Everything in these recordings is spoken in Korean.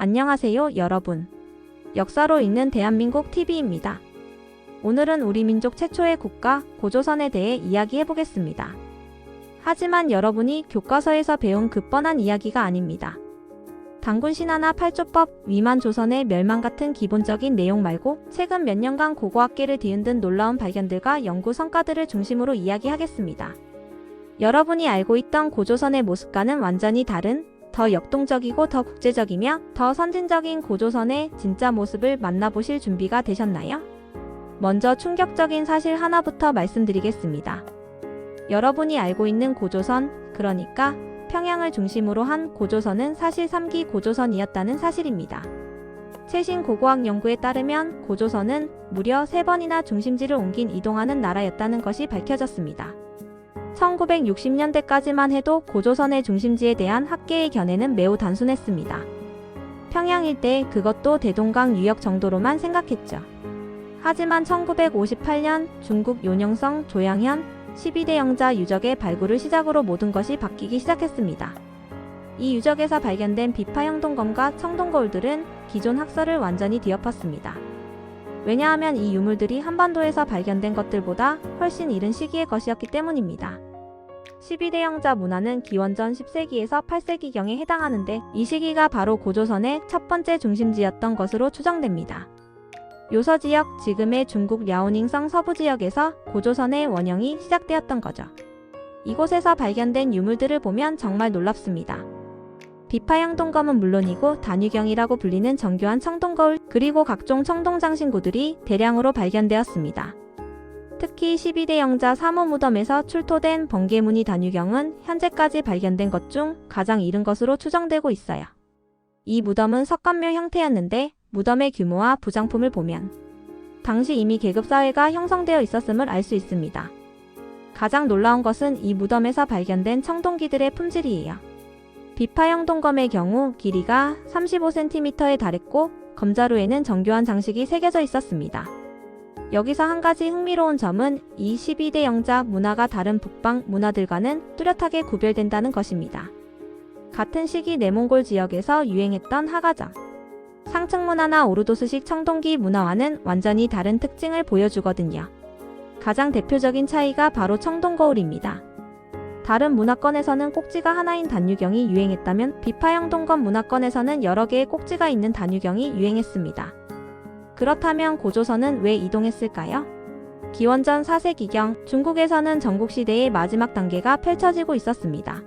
안녕하세요, 여러분. 역사로 읽는 대한민국 TV입니다. 오늘은 우리 민족 최초의 국가 고조선에 대해 이야기해 보겠습니다. 하지만 여러분이 교과서에서 배운 그 뻔한 이야기가 아닙니다. 단군 신화나 팔조법, 위만 조선의 멸망 같은 기본적인 내용 말고 최근 몇 년간 고고학계를 뒤흔든 놀라운 발견들과 연구 성과들을 중심으로 이야기하겠습니다. 여러분이 알고 있던 고조선의 모습과는 완전히 다른 더 역동적이고 더 국제적이며 더 선진적인 고조선의 진짜 모습을 만나보실 준비가 되셨나요? 먼저 충격적인 사실 하나부터 말씀드리겠습니다. 여러분이 알고 있는 고조선, 그러니까 평양을 중심으로 한 고조선은 사실 3기 고조선이었다는 사실입니다. 최신 고고학 연구에 따르면 고조선은 무려 3번이나 중심지를 옮긴 이동하는 나라였다는 것이 밝혀졌습니다. 1960년대까지만 해도 고조선의 중심지에 대한 학계의 견해는 매우 단순했습니다. 평양 일대 그것도 대동강 유역 정도로만 생각했죠. 하지만 1958년 중국 요녕성 조양현 12대 영자 유적의 발굴을 시작으로 모든 것이 바뀌기 시작했습니다. 이 유적에서 발견된 비파형 동검과 청동거울들은 기존 학설을 완전히 뒤엎었습니다. 왜냐하면 이 유물들이 한반도에서 발견된 것들보다 훨씬 이른 시기의 것이었기 때문입니다. 12대 영자 문화는 기원전 10세기에서 8세기경에 해당하는데 이 시기가 바로 고조선의 첫 번째 중심지였던 것으로 추정됩니다. 요서 지역, 지금의 중국 랴오닝성 서부 지역에서 고조선의 원형이 시작되었던 거죠. 이곳에서 발견된 유물들을 보면 정말 놀랍습니다. 비파형 동검은 물론이고 단유경이라고 불리는 정교한 청동거울 그리고 각종 청동장신구들이 대량으로 발견되었습니다. 특히 12대 영자 3호 무덤에서 출토된 번개무늬 단유경은 현재까지 발견된 것 중 가장 이른 것으로 추정되고 있어요. 이 무덤은 석관묘 형태였는데 무덤의 규모와 부장품을 보면 당시 이미 계급사회가 형성되어 있었음을 알 수 있습니다. 가장 놀라운 것은 이 무덤에서 발견된 청동기들의 품질이에요. 비파형 동검의 경우 길이가 35cm에 달했고 검자루에는 정교한 장식이 새겨져 있었습니다. 여기서 한 가지 흥미로운 점은 이 12대 영자 문화가 다른 북방 문화들과는 뚜렷하게 구별된다는 것입니다. 같은 시기 내몽골 지역에서 유행했던 하가정, 상층 문화나 오르도스식 청동기 문화와는 완전히 다른 특징을 보여주거든요. 가장 대표적인 차이가 바로 청동 거울입니다. 다른 문화권에서는 꼭지가 하나인 단유경이 유행했다면 비파형 동검 문화권에서는 여러 개의 꼭지가 있는 단유경이 유행했습니다. 그렇다면 고조선은 왜 이동했을까요? 기원전 4세기경 중국에서는 전국시대의 마지막 단계가 펼쳐지고 있었습니다.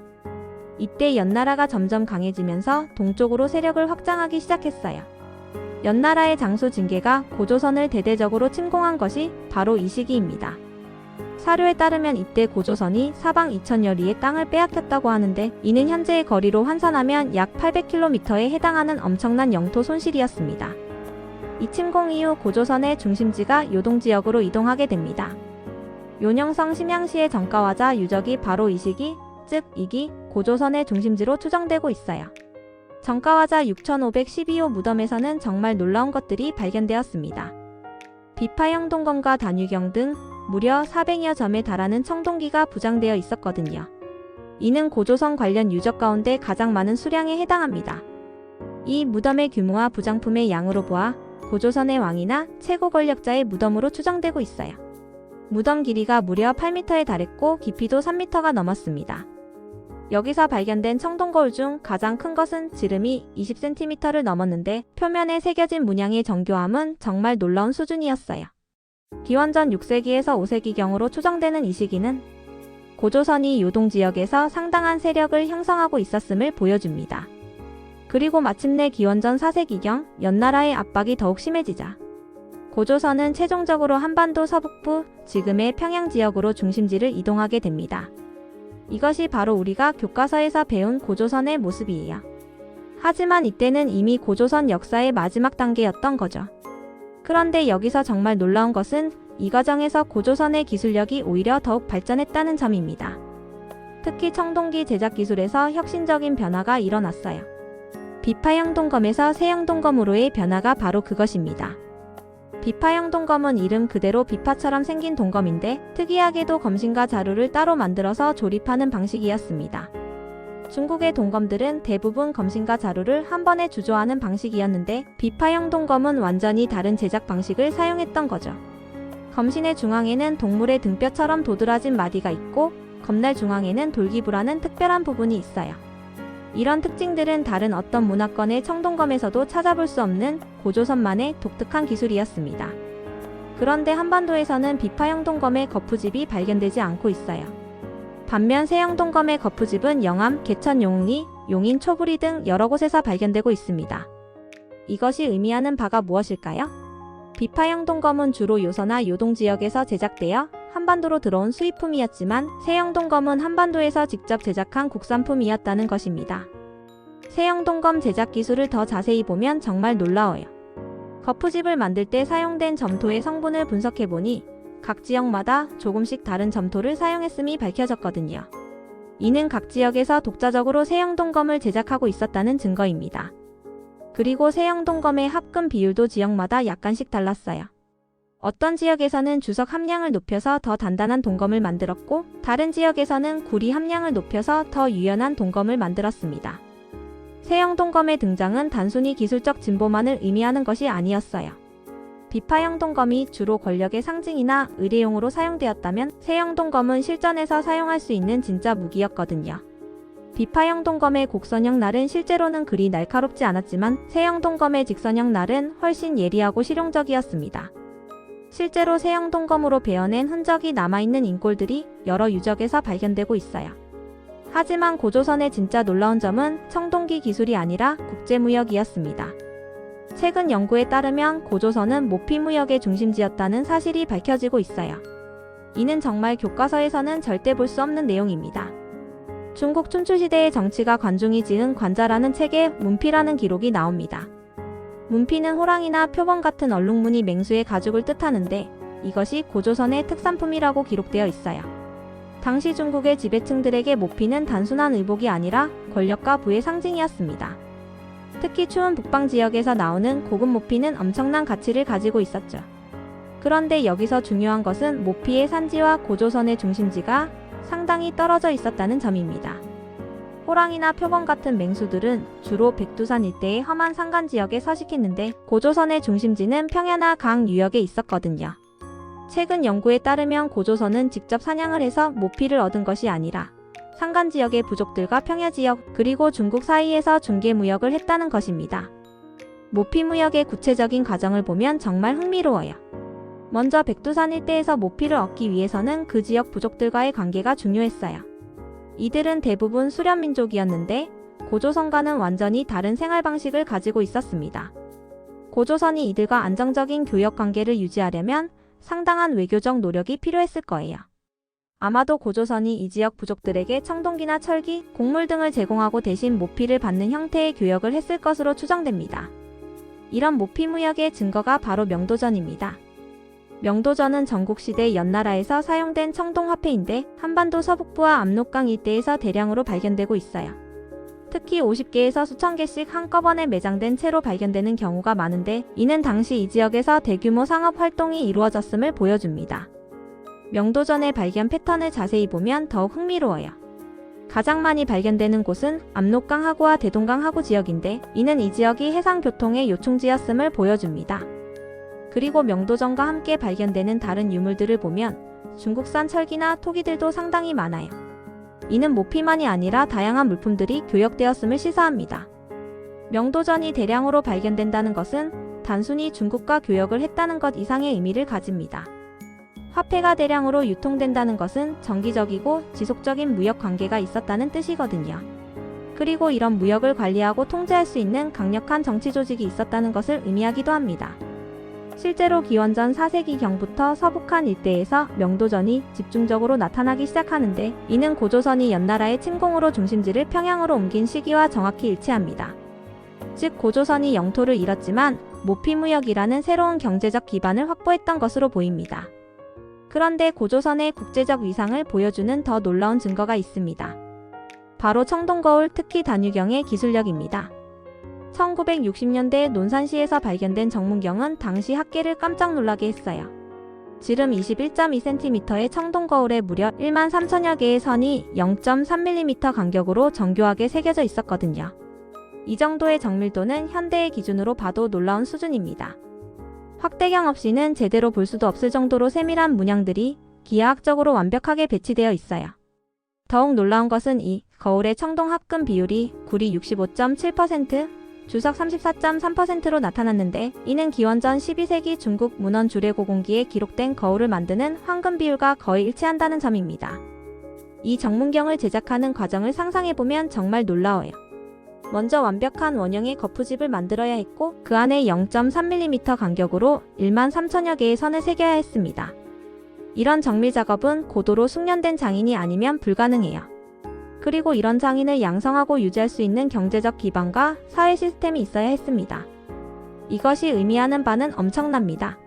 이때 연나라가 점점 강해지면서 동쪽으로 세력을 확장하기 시작했어요. 연나라의 장수 징계가 고조선을 대대적으로 침공한 것이 바로 이 시기입니다. 사료에 따르면 이때 고조선이 사방 2천여 리의 땅을 빼앗겼다고 하는데 이는 현재의 거리로 환산하면 약 800km에 해당하는 엄청난 영토 손실이었습니다. 이 침공 이후 고조선의 중심지가 요동 지역으로 이동하게 됩니다. 요녕성 심양시의 정가화자 유적이 바로 이 시기, 즉 2기 고조선의 중심지로 추정되고 있어요. 정가화자 6512호 무덤에서는 정말 놀라운 것들이 발견되었습니다. 비파형 동검과 단유경 등 무려 400여 점에 달하는 청동기가 부장되어 있었거든요. 이는 고조선 관련 유적 가운데 가장 많은 수량에 해당합니다. 이 무덤의 규모와 부장품의 양으로 보아 고조선의 왕이나 최고 권력자의 무덤으로 추정되고 있어요. 무덤 길이가 무려 8m에 달했고 깊이도 3m가 넘었습니다. 여기서 발견된 청동거울 중 가장 큰 것은 지름이 20cm를 넘었는데 표면에 새겨진 문양의 정교함은 정말 놀라운 수준이었어요. 기원전 6세기에서 5세기경으로 추정되는 이 시기는 고조선이 요동 지역에서 상당한 세력을 형성하고 있었음을 보여줍니다. 그리고 마침내 기원전 4세기경 연나라의 압박이 더욱 심해지자 고조선은 최종적으로 한반도 서북부 지금의 평양 지역으로 중심지를 이동하게 됩니다. 이것이 바로 우리가 교과서에서 배운 고조선의 모습이에요. 하지만 이때는 이미 고조선 역사의 마지막 단계였던 거죠. 그런데 여기서 정말 놀라운 것은 이 과정에서 고조선의 기술력이 오히려 더욱 발전했다는 점입니다. 특히 청동기 제작 기술에서 혁신적인 변화가 일어났어요. 비파형 동검에서 세형 동검으로의 변화가 바로 그것입니다. 비파형 동검은 이름 그대로 비파처럼 생긴 동검인데 특이하게도 검신과 자루를 따로 만들어서 조립하는 방식이었습니다. 중국의 동검들은 대부분 검신과 자루를 한 번에 주조하는 방식이었는데 비파형 동검은 완전히 다른 제작 방식을 사용했던 거죠. 검신의 중앙에는 동물의 등뼈처럼 도드라진 마디가 있고 검날 중앙에는 돌기부라는 특별한 부분이 있어요. 이런 특징들은 다른 어떤 문화권의 청동검에서도 찾아볼 수 없는 고조선만의 독특한 기술이었습니다. 그런데 한반도에서는 비파형 동검의 거푸집이 발견되지 않고 있어요. 반면 세형 동검의 거푸집은 영암, 개천 용리, 용인 초부리 등 여러 곳에서 발견되고 있습니다. 이것이 의미하는 바가 무엇일까요? 비파형 동검은 주로 요서나 요동 지역에서 제작되어 한반도로 들어온 수입품이었지만 세형 동검은 한반도에서 직접 제작한 국산품이었다는 것입니다. 세형 동검 제작 기술을 더 자세히 보면 정말 놀라워요. 거푸집을 만들 때 사용된 점토의 성분을 분석해보니 각 지역마다 조금씩 다른 점토를 사용했음이 밝혀졌거든요. 이는 각 지역에서 독자적으로 세형 동검을 제작하고 있었다는 증거입니다. 그리고 세형 동검의 합금 비율도 지역마다 약간씩 달랐어요. 어떤 지역에서는 주석 함량을 높여서 더 단단한 동검을 만들었고 다른 지역에서는 구리 함량을 높여서 더 유연한 동검을 만들었습니다. 세형 동검의 등장은 단순히 기술적 진보만을 의미하는 것이 아니었어요. 비파형 동검이 주로 권력의 상징이나 의뢰용으로 사용되었다면 세형 동검은 실전에서 사용할 수 있는 진짜 무기였거든요. 비파형 동검의 곡선형 날은 실제로는 그리 날카롭지 않았지만 세형 동검의 직선형 날은 훨씬 예리하고 실용적이었습니다. 실제로 세형 동검으로 베어낸 흔적이 남아있는 인골들이 여러 유적에서 발견되고 있어요. 하지만 고조선의 진짜 놀라운 점은 청동기 기술이 아니라 국제무역이었습니다. 최근 연구에 따르면 고조선은 모피무역의 중심지였다는 사실이 밝혀지고 있어요. 이는 정말 교과서에서는 절대 볼 수 없는 내용입니다. 중국 춘추시대의 정치가 관중이 지은 관자라는 책에 문피라는 기록이 나옵니다. 문피는 호랑이나 표범 같은 얼룩무늬 맹수의 가죽을 뜻하는데 이것이 고조선의 특산품이라고 기록되어 있어요. 당시 중국의 지배층들에게 모피는 단순한 의복이 아니라 권력과 부의 상징이었습니다. 특히 추운 북방 지역에서 나오는 고급 모피는 엄청난 가치를 가지고 있었죠. 그런데 여기서 중요한 것은 모피의 산지와 고조선의 중심지가 상당히 떨어져 있었다는 점입니다. 호랑이나 표범 같은 맹수들은 주로 백두산 일대의 험한 산간 지역에 서식했는데 고조선의 중심지는 평야나 강 유역에 있었거든요. 최근 연구에 따르면 고조선은 직접 사냥을 해서 모피를 얻은 것이 아니라 산간 지역의 부족들과 평야 지역 그리고 중국 사이에서 중개 무역을 했다는 것입니다. 모피 무역의 구체적인 과정을 보면 정말 흥미로워요. 먼저 백두산 일대에서 모피를 얻기 위해서는 그 지역 부족들과의 관계가 중요했어요. 이들은 대부분 수련 민족이었는데 고조선과는 완전히 다른 생활 방식을 가지고 있었습니다. 고조선이 이들과 안정적인 교역 관계를 유지하려면 상당한 외교적 노력이 필요했을 거예요. 아마도 고조선이 이 지역 부족들에게 청동기나 철기, 곡물 등을 제공하고 대신 모피를 받는 형태의 교역을 했을 것으로 추정됩니다. 이런 모피 무역의 증거가 바로 명도전입니다. 명도전은 전국시대 연나라에서 사용된 청동화폐인데 한반도 서북부와 압록강 일대에서 대량으로 발견되고 있어요. 특히 50개에서 수천 개씩 한꺼번에 매장된 채로 발견되는 경우가 많은데 이는 당시 이 지역에서 대규모 상업 활동이 이루어졌음을 보여줍니다. 명도전의 발견 패턴을 자세히 보면 더욱 흥미로워요. 가장 많이 발견되는 곳은 압록강 하구와 대동강 하구 지역인데 이는 이 지역이 해상교통의 요충지였음을 보여줍니다. 그리고 명도전과 함께 발견되는 다른 유물들을 보면 중국산 철기나 토기들도 상당히 많아요. 이는 모피만이 아니라 다양한 물품들이 교역되었음을 시사합니다. 명도전이 대량으로 발견된다는 것은 단순히 중국과 교역을 했다는 것 이상의 의미를 가집니다. 화폐가 대량으로 유통된다는 것은 정기적이고 지속적인 무역 관계가 있었다는 뜻이거든요. 그리고 이런 무역을 관리하고 통제할 수 있는 강력한 정치 조직이 있었다는 것을 의미하기도 합니다. 실제로 기원전 4세기경부터 서북한 일대에서 명도전이 집중적으로 나타나기 시작하는데 이는 고조선이 연나라의 침공으로 중심지를 평양으로 옮긴 시기와 정확히 일치합니다. 즉 고조선이 영토를 잃었지만 모피무역이라는 새로운 경제적 기반을 확보했던 것으로 보입니다. 그런데 고조선의 국제적 위상을 보여주는 더 놀라운 증거가 있습니다. 바로 청동거울 특히 단유경의 기술력입니다. 1960년대 논산시에서 발견된 정문경은 당시 학계를 깜짝 놀라게 했어요. 지름 21.2cm의 청동 거울에 무려 1만 3천여 개의 선이 0.3mm 간격으로 정교하게 새겨져 있었거든요. 이 정도의 정밀도는 현대의 기준으로 봐도 놀라운 수준입니다. 확대경 없이는 제대로 볼 수도 없을 정도로 세밀한 문양들이 기하학적으로 완벽하게 배치되어 있어요. 더욱 놀라운 것은 이 거울의 청동 합금 비율이 구리 65.7%, 주석 34.3%로 나타났는데 이는 기원전 12세기 중국 문헌 주례고공기에 기록된 거울을 만드는 황금 비율과 거의 일치한다는 점입니다. 이 정문경을 제작하는 과정을 상상해보면 정말 놀라워요. 먼저 완벽한 원형의 거푸집을 만들어야 했고 그 안에 0.3mm 간격으로 1만 3천여 개의 선을 새겨야 했습니다. 이런 정밀 작업은 고도로 숙련된 장인이 아니면 불가능해요. 그리고 이런 장인을 양성하고 유지할 수 있는 경제적 기반과 사회 시스템이 있어야 했습니다. 이것이 의미하는 바는 엄청납니다.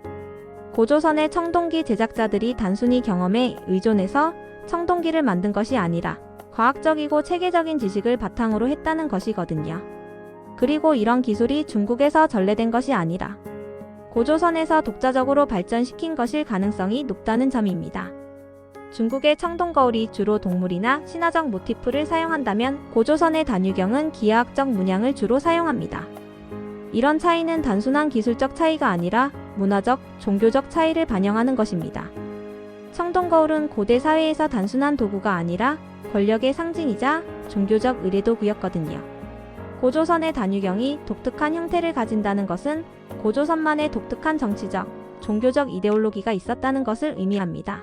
고조선의 청동기 제작자들이 단순히 경험에 의존해서 청동기를 만든 것이 아니라 과학적이고 체계적인 지식을 바탕으로 했다는 것이거든요. 그리고 이런 기술이 중국에서 전래된 것이 아니라 고조선에서 독자적으로 발전시킨 것일 가능성이 높다는 점입니다. 중국의 청동거울이 주로 동물이나 신화적 모티프를 사용한다면 고조선의 단유경은 기하학적 문양을 주로 사용합니다. 이런 차이는 단순한 기술적 차이가 아니라 문화적, 종교적 차이를 반영하는 것입니다. 청동거울은 고대 사회에서 단순한 도구가 아니라 권력의 상징이자 종교적 의례도구였거든요. 고조선의 단유경이 독특한 형태를 가진다는 것은 고조선만의 독특한 정치적, 종교적 이데올로기가 있었다는 것을 의미합니다.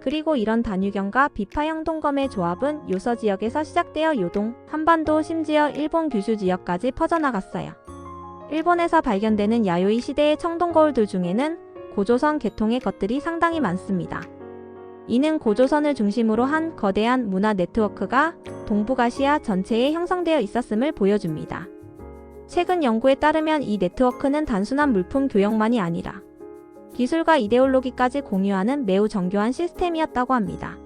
그리고 이런 단유경과 비파형 동검의 조합은 요서 지역에서 시작되어 요동, 한반도 심지어 일본 규슈 지역까지 퍼져나갔어요. 일본에서 발견되는 야요이 시대의 청동 거울들 중에는 고조선 계통의 것들이 상당히 많습니다. 이는 고조선을 중심으로 한 거대한 문화 네트워크가 동북아시아 전체에 형성되어 있었음을 보여줍니다. 최근 연구에 따르면 이 네트워크는 단순한 물품 교역만이 아니라 기술과 이데올로기까지 공유하는 매우 정교한 시스템이었다고 합니다.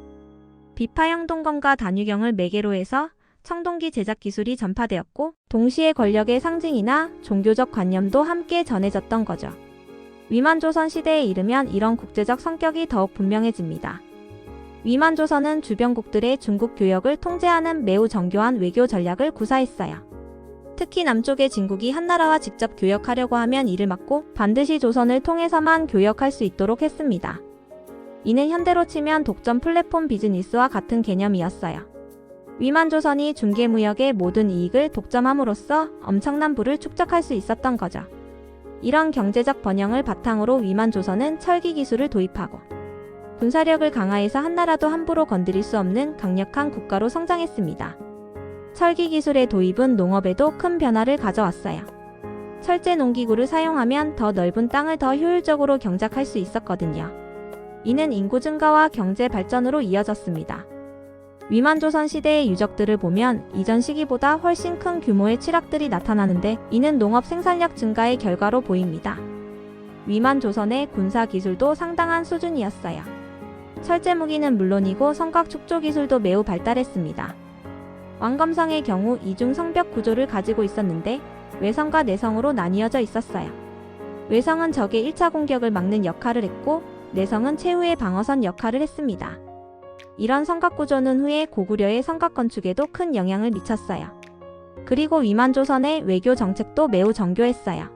비파형 동검과 단유경을 매개로 해서 청동기 제작 기술이 전파되었고 동시에 권력의 상징이나 종교적 관념도 함께 전해졌던 거죠. 위만조선 시대에 이르면 이런 국제적 성격이 더욱 분명해집니다. 위만조선은 주변국들의 중국 교역을 통제하는 매우 정교한 외교 전략을 구사했어요. 특히 남쪽의 진국이 한나라와 직접 교역하려고 하면 이를 막고 반드시 조선을 통해서만 교역할 수 있도록 했습니다. 이는 현대로 치면 독점 플랫폼 비즈니스와 같은 개념이었어요. 위만 조선이 중개무역의 모든 이익을 독점함으로써 엄청난 부를 축적할 수 있었던 거죠. 이런 경제적 번영을 바탕으로 위만 조선은 철기 기술을 도입하고 군사력을 강화해서 한나라도 함부로 건드릴 수 없는 강력한 국가로 성장했습니다. 철기 기술의 도입은 농업에도 큰 변화를 가져왔어요. 철제 농기구를 사용하면 더 넓은 땅을 더 효율적으로 경작할 수 있었거든요. 이는 인구 증가와 경제 발전으로 이어졌습니다. 위만 조선 시대의 유적들을 보면 이전 시기보다 훨씬 큰 규모의 칠학들이 나타나는데 이는 농업 생산력 증가의 결과로 보입니다. 위만 조선의 군사 기술도 상당한 수준이었어요. 철제 무기는 물론이고 성곽 축조 기술도 매우 발달했습니다. 왕검성의 경우 이중 성벽 구조를 가지고 있었는데 외성과 내성으로 나뉘어져 있었어요. 외성은 적의 1차 공격을 막는 역할을 했고 내성은 최후의 방어선 역할을 했습니다. 이런 성곽 구조는 후에 고구려의 성곽 건축에도 큰 영향을 미쳤어요. 그리고 위만조선의 외교 정책도 매우 정교했어요.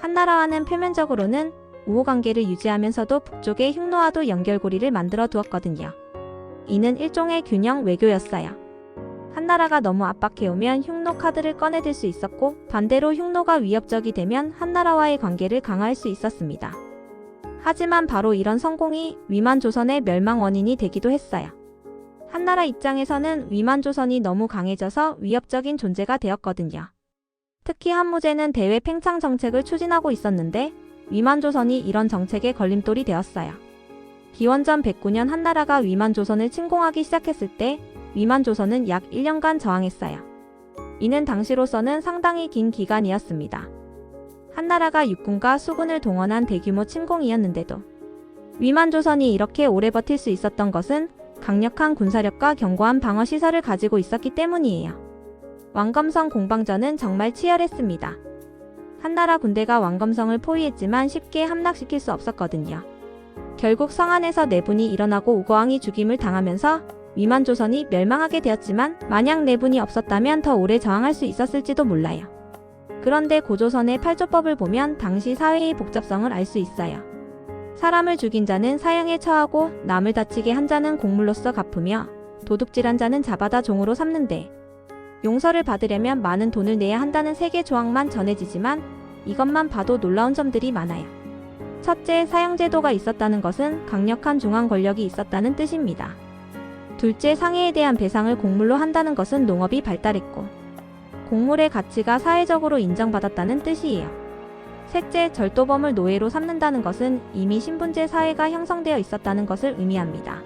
한나라와는 표면적으로는 우호 관계를 유지하면서도 북쪽의 흉노와도 연결고리를 만들어 두었거든요. 이는 일종의 균형 외교였어요. 한나라가 너무 압박해오면 흉노 카드를 꺼내들 수 있었고 반대로 흉노가 위협적이 되면 한나라와의 관계를 강화할 수 있었습니다. 하지만 바로 이런 성공이 위만 조선의 멸망 원인이 되기도 했어요. 한나라 입장에서는 위만 조선이 너무 강해져서 위협적인 존재가 되었거든요. 특히 한무제는 대외 팽창 정책을 추진하고 있었는데 위만 조선이 이런 정책의 걸림돌이 되었어요. 기원전 109년 한나라가 위만 조선을 침공하기 시작했을 때 위만 조선은 약 1년간 저항했어요. 이는 당시로서는 상당히 긴 기간이었습니다. 한나라가 육군과 수군을 동원한 대규모 침공이었는데도 위만 조선이 이렇게 오래 버틸 수 있었던 것은 강력한 군사력과 견고한 방어 시설을 가지고 있었기 때문이에요. 왕검성 공방전은 정말 치열했습니다. 한나라 군대가 왕검성을 포위했지만 쉽게 함락시킬 수 없었거든요. 결국 성 안에서 내분이 일어나고 우거왕이 죽임을 당하면서 위만 조선이 멸망하게 되었지만 만약 내분이 없었다면 더 오래 저항할 수 있었을지도 몰라요. 그런데 고조선의 팔조법을 보면 당시 사회의 복잡성을 알 수 있어요. 사람을 죽인 자는 사형에 처하고 남을 다치게 한 자는 곡물로서 갚으며 도둑질한 자는 잡아다 종으로 삼는데 용서를 받으려면 많은 돈을 내야 한다는 세계 조항만 전해지지만 이것만 봐도 놀라운 점들이 많아요. 첫째, 사형제도가 있었다는 것은 강력한 중앙 권력이 있었다는 뜻입니다. 둘째, 상해에 대한 배상을 곡물로 한다는 것은 농업이 발달했고 곡물의 가치가 사회적으로 인정받았다는 뜻이에요. 셋째, 절도범을 노예로 삼는다는 것은 이미 신분제 사회가 형성되어 있었다는 것을 의미합니다.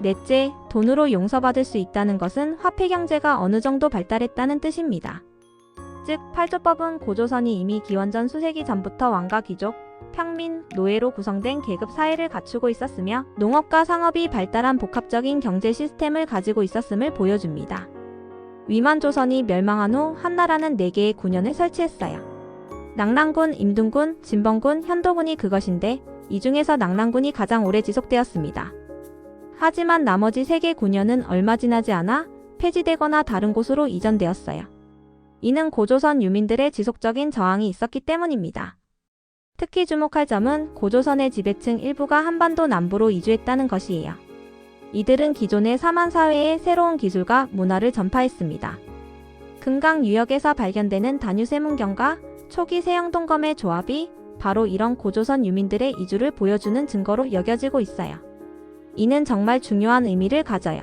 넷째, 돈으로 용서받을 수 있다는 것은 화폐 경제가 어느 정도 발달했다는 뜻입니다. 즉, 팔조법은 고조선이 이미 기원전 수세기 전부터 왕과 귀족, 평민, 노예로 구성된 계급 사회를 갖추고 있었으며 농업과 상업이 발달한 복합적인 경제 시스템을 가지고 있었음을 보여줍니다. 위만 조선이 멸망한 후 한나라는 4개의 군현을 설치했어요. 낙랑군, 임둔군, 진번군, 현도군이 그것인데 이 중에서 낙랑군이 가장 오래 지속되었습니다. 하지만 나머지 3개 군현은 얼마 지나지 않아 폐지되거나 다른 곳으로 이전되었어요. 이는 고조선 유민들의 지속적인 저항이 있었기 때문입니다. 특히 주목할 점은 고조선의 지배층 일부가 한반도 남부로 이주했다는 것이에요. 이들은 기존의 사만 사회에 새로운 기술과 문화를 전파했습니다. 금강 유역에서 발견되는 단유세문경과 초기 세영동검의 조합이 바로 이런 고조선 유민들의 이주를 보여주는 증거로 여겨지고 있어요. 이는 정말 중요한 의미를 가져요.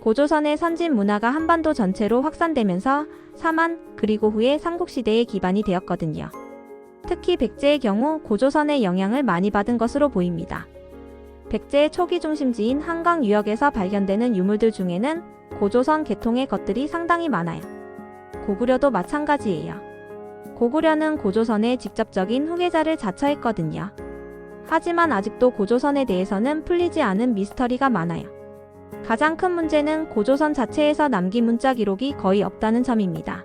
고조선의 선진 문화가 한반도 전체로 확산되면서 사만 그리고 후에 삼국시대의 기반이 되었거든요. 특히 백제의 경우 고조선의 영향을 많이 받은 것으로 보입니다. 백제의 초기 중심지인 한강 유역에서 발견되는 유물들 중에는 고조선 계통의 것들이 상당히 많아요. 고구려도 마찬가지예요. 고구려는 고조선의 직접적인 후계자를 자처했거든요. 하지만 아직도 고조선에 대해서는 풀리지 않은 미스터리가 많아요. 가장 큰 문제는 고조선 자체에서 남긴 문자 기록이 거의 없다는 점입니다.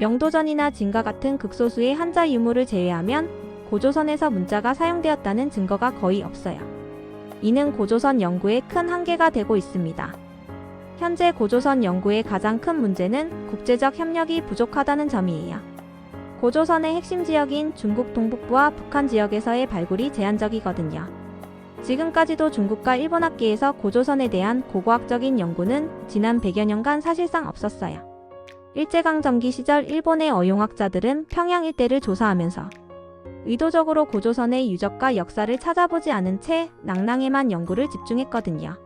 명도전이나 진과 같은 극소수의 한자 유물을 제외하면 고조선에서 문자가 사용되었다는 증거가 거의 없어요. 이는 고조선 연구의 큰 한계가 되고 있습니다. 현재 고조선 연구의 가장 큰 문제는 국제적 협력이 부족하다는 점이에요. 고조선의 핵심 지역인 중국 동북부와 북한 지역에서의 발굴이 제한적이거든요. 지금까지도 중국과 일본 학계에서 고조선에 대한 고고학적인 연구는 지난 100여 년간 사실상 없었어요. 일제강점기 시절 일본의 어용학자들은 평양 일대를 조사하면서 의도적으로 고조선의 유적과 역사를 찾아보지 않은 채 낭랑에만 연구를 집중했거든요.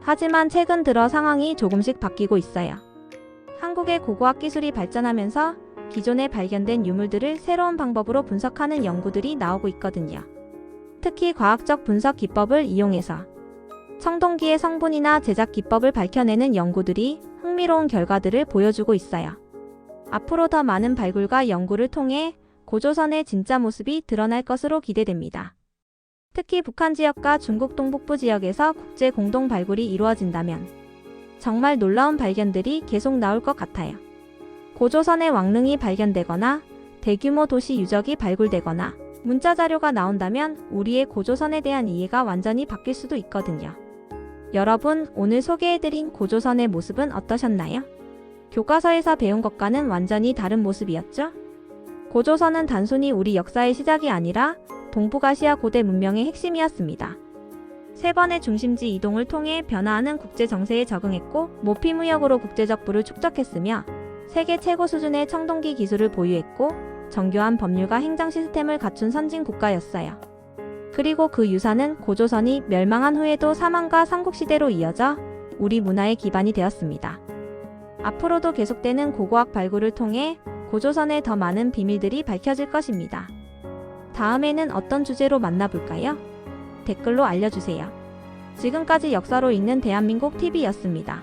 하지만 최근 들어 상황이 조금씩 바뀌고 있어요. 한국의 고고학 기술이 발전하면서 기존에 발견된 유물들을 새로운 방법으로 분석하는 연구들이 나오고 있거든요. 특히 과학적 분석 기법을 이용해서 청동기의 성분이나 제작 기법을 밝혀내는 연구들이 흥미로운 결과들을 보여주고 있어요. 앞으로 더 많은 발굴과 연구를 통해 고조선의 진짜 모습이 드러날 것으로 기대됩니다. 특히 북한 지역과 중국 동북부 지역에서 국제 공동 발굴이 이루어진다면 정말 놀라운 발견들이 계속 나올 것 같아요. 고조선의 왕릉이 발견되거나 대규모 도시 유적이 발굴되거나 문자 자료가 나온다면 우리의 고조선에 대한 이해가 완전히 바뀔 수도 있거든요. 여러분, 오늘 소개해드린 고조선의 모습은 어떠셨나요? 교과서에서 배운 것과는 완전히 다른 모습이었죠? 고조선은 단순히 우리 역사의 시작이 아니라 동북아시아 고대 문명의 핵심이었습니다. 세 번의 중심지 이동을 통해 변화하는 국제 정세에 적응했고 모피 무역으로 국제적 부를 축적했으며 세계 최고 수준의 청동기 기술을 보유했고 정교한 법률과 행정 시스템을 갖춘 선진 국가였어요. 그리고 그 유산은 고조선이 멸망한 후에도 사망과 삼국시대로 이어져 우리 문화의 기반이 되었습니다. 앞으로도 계속되는 고고학 발굴을 통해 고조선의 더 많은 비밀들이 밝혀질 것입니다. 다음에는 어떤 주제로 만나볼까요? 댓글로 알려주세요. 지금까지 역사로 읽는 대한민국 TV였습니다.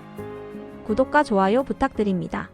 구독과 좋아요 부탁드립니다.